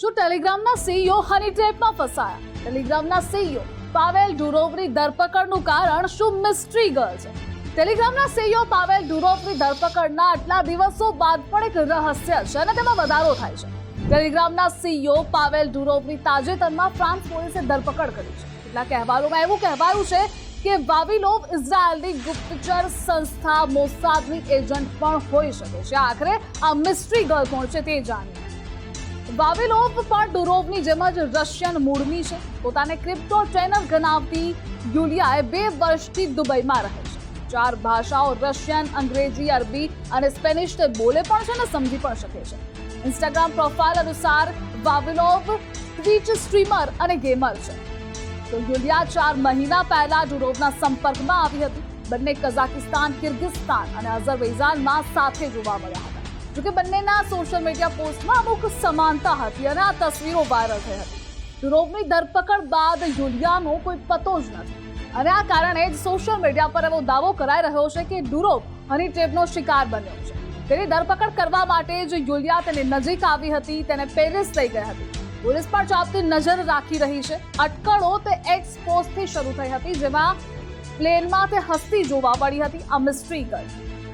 શું ટેલિગ્રામના સીઈઓ હની ટ્રેપમાં ફસાયા? ટેલિગ્રામના સીઈઓ પાવેલ ડુરોવની ધરપકડનું કારણ શું મિસ્ટ્રી ગર્લ છે? ટેલિગ્રામના સીઈઓ પાવેલ ડુરોવની ધરપકડના આટલા દિવસો બાદ પણ એક રહસ્ય છે અને તેમાં વધારો થાય છે. ટેલિગ્રામના સીઈઓ પાવેલ ડુરોવની તાજેતરમાં ફ્રાન્સ પોલીસે ધરપકડ કરી છે. કેટલાક અહેવાલોમાં એવું કહેવાયું છે કે વાવિલોવ ઇઝરાયલની ગુપ્તચર સંસ્થા મોસાદની એજન્ટ પણ હોઈ શકે છે. આખરે આ મિસ્ટ્રી ગર્લ કોણ છે તે જાણીએ. વાવિલોવ પણ ડુરોવની જેમ જ રશિયન મૂળની છે. પોતાને ક્રિપ્ટો ટ્રેનર ગણાવતી યુલિયાએ બે વર્ષથી દુબઈમાં રહે છે. ચાર ભાષાઓ રશિયન, અંગ્રેજી, અરબી અને સ્પેનિશ તે બોલે પણ છે અને સમજી પણ શકે છે. ઇન્સ્ટાગ્રામ પ્રોફાઇલ અનુસાર વાવેલોવ ટ્વીચ સ્ટ્રીમર અને ગેમર છે. તો યુલિયા ચાર મહિના પહેલા ડુરોવના સંપર્કમાં આવી હતી. બંને કઝાકિસ્તાન કિર્ગિસ્તાન અને અઝરવૈઝાનમાં સાથે જોવા મળ્યા હતા. જોકે બંનેના સોશિયલ મીડિયા પોસ્ટમાં અમુક સમાનતા હતી અને આ તસવીરો વાયરલ થઈ હતી. યુરોપની ધરપકડ બાદ યુલિયાનો કોઈ પતો જ નથી. અને આ કારણે જ સોશિયલ મીડિયા પર એવો દાવો કરાઈ રહ્યો છે કે ડુરોવ હની ટ્રેપનો શિકાર બન્યો છે. તેની ધરપકડ કરવા માટે જ યુલિયા તેની નજીક આવી હતી, તેને પેરિસ લઈ ગઈ હતી. પોલીસ પણ ચાપતી નજર રાખી રહી છે. અટકળો તે એક્સ પોસ્ટથી શરૂ થઈ હતી, જેમાં પ્લેનમાં તે હસ્તી જોવા મળી હતી, આ મિસ્ટ્રી ગર્લ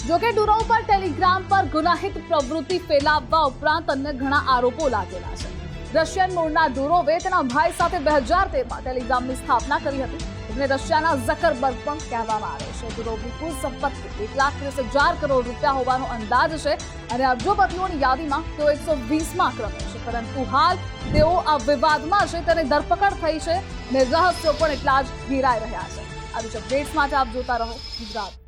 જોકે ડુરો પર ટેલિગ્રામ પર ગુનાહિત પ્રવૃત્તિ ફેલાવવા ઉપરાંત અન્ય ઘણા આરોપો લાગેલા છે. રશિયન મૂળના ડુરોવે તેના ભાઈ સાથે બે હજાર તેરમાં ટેલિગ્રામની સ્થાપના કરી હતી. એટલે રશિયાના ઝકરબર્ગ પણ કહેવામાં આવે છે. ડુરોવની કુલ સંપત્તિ એક લાખ ત્રીસ હજાર કરોડ રૂપિયા હોવાનો અંદાજ છે અને અબજોપતિઓની યાદીમાં તેઓ એકસો વીસમાં ક્રમે છે. પરંતુ હાલ તેઓ આ વિવાદમાં છે, તેની ધરપકડ થઈ છે અને રહસ્યો પણ એટલા જ ઘેરાઈ રહ્યા છે. આવી જ અપડેટ્સ માટે આપ જોતા રહો ગુજરાત.